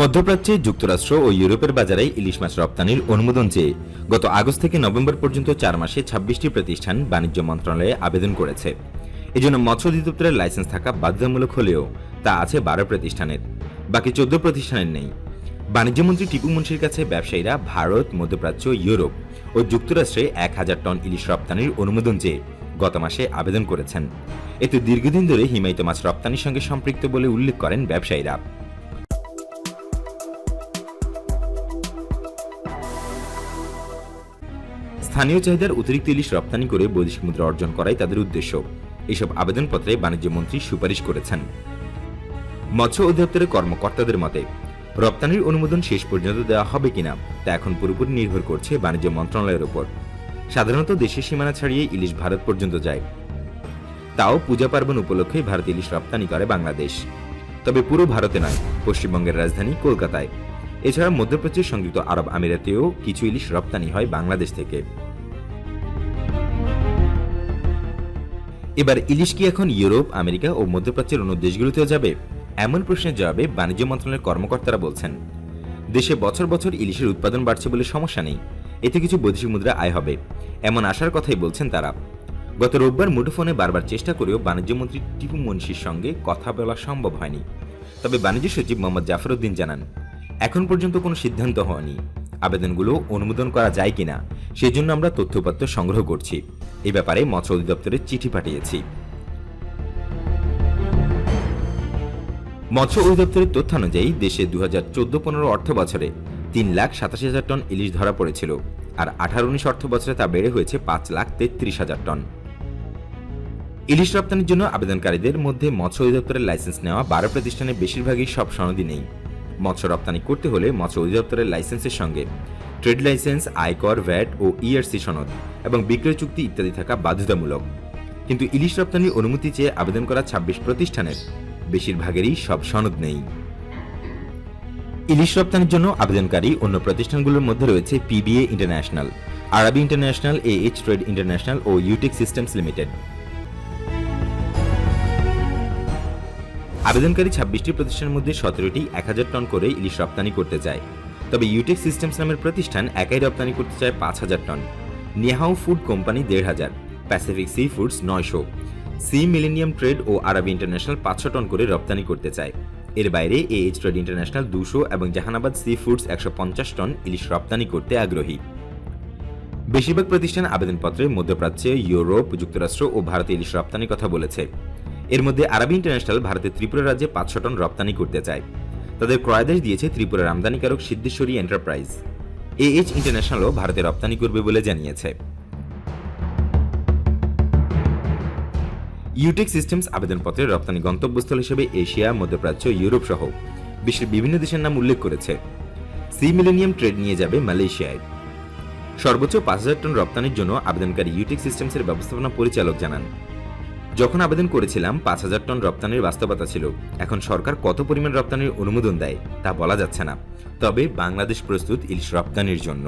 মধ্যপ্রাচ্যে যুক্তরাষ্ট্র ও ইউরোপের বাজারে ইলিশ মাছ রপ্তানির অনুমোদন চেয়ে গত আগস্ট থেকে নভেম্বর পর্যন্ত চার মাসে ছাব্বিশটি প্রতিষ্ঠান বাণিজ্য মন্ত্রণালয়ে আবেদন করেছে। এজন্য মৎস্য অধিদপ্তরের লাইসেন্স থাকা বাধ্যতামূলক হলেও তা আছে বারো প্রতিষ্ঠানের। বাকি চোদ্দ প্রতিষ্ঠানের নেই। বাণিজ্যমন্ত্রী টিপু মুন্সির কাছে ব্যবসায়ীরা ভারত, মধ্যপ্রাচ্য, ইউরোপ ও যুক্তরাষ্ট্রে এক হাজার টন ইলিশ রপ্তানির অনুমোদন চেয়ে গত মাসে আবেদন করেছেন। এতে দীর্ঘদিন ধরে হিমায়িত মাছ রপ্তানির সঙ্গে সম্পৃক্ত বলে উল্লেখ করেন ব্যবসায়ীরা। স্থানীয় চাহিদার অতিরিক্ত ইলিশ রপ্তানি করে বৈদেশিক মুদ্রা অর্জন করাই তাদের উদ্দেশ্য। এসব আবেদনপত্রে বাণিজ্য মন্ত্রী সুপারিশ করেছেন। মৎস্য অধিদপ্তরের কর্মকর্তাদের মতে, রপ্তানির অনুমোদন শেষ পর্যন্ত দেওয়া হবে কিনা, তা এখন পুরোপুরি নির্ভর করছে বাণিজ্য মন্ত্রণালয়ের উপর সাধারণত দেশের সীমানা ছাড়িয়ে ইলিশ ভারত পর্যন্ত যায়। তাও পূজা পার্বণ উপলক্ষে ভারত ইলিশ রপ্তানি করে বাংলাদেশ। তবে পুরো ভারতে নয়, পশ্চিমবঙ্গের রাজধানী কলকাতায়। এছাড়া মধ্যপ্রাচ্যের সংযুক্ত আরব আমিরাতেও কিছু ইলিশ রপ্তানি হয় বাংলাদেশ থেকে। এবার ইলিশ কি এখন ইউরোপ, আমেরিকা ও মধ্যপ্রাচ্যের অন্য দেশগুলোতেও যাবে? এমন প্রশ্নের জবাবে বাণিজ্য মন্ত্রণালয়ের কর্মকর্তারা বলছেন, দেশে বছর বছর ইলিশের উৎপাদন বাড়ছে বলে সমস্যা নেই, এতে কিছু বৈদেশিক মুদ্রা আয় হবে। এমন আশার কথাই বলছেন তারা। গত রোববার মুঠোফোনে বারবার চেষ্টা করেও বাণিজ্যমন্ত্রী টিপু মুন্সির সঙ্গে কথা বলা সম্ভব হয়নি। তবে বাণিজ্য সচিব মোহাম্মদ জাফর উদ্দিন জানান এখন পর্যন্ত কোনো সিদ্ধান্ত হয়নি। আবেদনগুলো অনুমোদন করা যায় কিনা, সেজন্য আমরা তথ্যপত্র সংগ্রহ করছি। এ ব্যাপারে মৎস্য অধিদপ্তরে চিঠি পাঠিয়েছি। মৎস্য অধিদপ্তরের তথ্যানুযায়ী দেশে দু হাজার চোদ্দ পনেরো অর্থ বছরে তিন লাখ সাতাশি হাজার টন ইলিশ ধরা পড়েছিল আর আঠারো উনিশ অর্থ বছরে তা বেড়ে হয়েছে পাঁচ লাখ তেত্রিশ হাজার টন। ইলিশ রপ্তানির জন্য আবেদনকারীদের মধ্যে মৎস্য অধিদপ্তরের লাইসেন্স নেওয়া বারো প্রতিষ্ঠানের বেশিরভাগই সব সনদই নেই। মৎস্য রপ্তানি করতে হলে মৎস্য অধিদপ্তরের লাইসেন্সের সঙ্গে ট্রেড লাইসেন্স, আয়কর, ভ্যাট ও ইআরসি সনদ এবং বিক্রয় চুক্তি ইত্যাদি থাকা বাধ্যতামূলক। কিন্তু ইলিশ রপ্তানির অনুমতি চেয়ে আবেদন করা ছাব্বিশ প্রতিষ্ঠানের, বেশিরভাগেরই সব সনদ নেই। ইলিশ রপ্তানির জন্য আবেদনকারী অন্য প্রতিষ্ঠানগুলোর মধ্যে রয়েছে PBA international RB international A H trade international O Utech systems limited আবেদনকারী ছাব্বিশটি প্রতিষ্ঠানের মধ্যে সতেরোটি এক হাজার টন করে ইলিশ রপ্তানি করতে চায়। তবে ইউটেক সিস্টেমস নামের প্রতিষ্ঠান একাই রপ্তানি করতে চায় পাঁচ হাজার টন। নিহাও ফুড কোম্পানি দেড় হাজার, প্যাসিফিক সি ফুডস নয়শো। সি মিলেনিয়াম ট্রেড ও আরবি ইন্টারন্যাশনাল পাঁচশো টন করে রপ্তানি করতে চায়। এর বাইরে এ এইচ ট্রেড ইন্টারন্যাশনাল দুশো এবং জাহানাবাদ সি ফুডস একশো পঞ্চাশ টন ইলিশ রপ্তানি করতে আগ্রহী। বেশিরভাগ প্রতিষ্ঠান আবেদনপত্রে মধ্যপ্রাচ্যে, ইউরোপ, যুক্তরাষ্ট্র ও ভারতে ইলিশ রপ্তানির কথা বলেছে। এর মধ্যে আরবি ইন্টারন্যাশনাল ভারতের ত্রিপুরা রাজ্যে পাঁচশো টন রপ্তানি করতে চায়। তাদের ক্রয়াদেশ দিয়েছে ত্রিপুরার আমদানিকারক সিদ্ধেশ্বরী এন্টারপ্রাইজ। এএইচ ইন্টারন্যাশনালও ভারতে রপ্তানি করবে বলে জানিয়েছে। ইউটেক সিস্টেমস আবেদনপত্রে রপ্তানি গন্তব্যস্থল হিসেবে এশিয়া, মধ্যপ্রাচ্য, ইউরোপ সহ বিশ্বের বিভিন্ন দেশের নাম উল্লেখ করেছে। সি মিলেনিয়াম ট্রেড নিয়ে যাবে মালয়েশিয়ায়। সর্বোচ্চ পাঁচ হাজার টন রপ্তানির জন্য আবেদনকারী ইউটেক সিস্টেমসের ব্যবস্থাপনা পরিচালক জানান। যখন আবেদন করেছিলাম, পাঁচ হাজার টন রপ্তানির বাস্তবতা ছিল। এখন সরকার কত পরিমাণ রপ্তানির অনুমোদন দেয়, তা বলা যাচ্ছে না। তবে বাংলাদেশ প্রস্তুত ইলিশ রপ্তানির জন্য।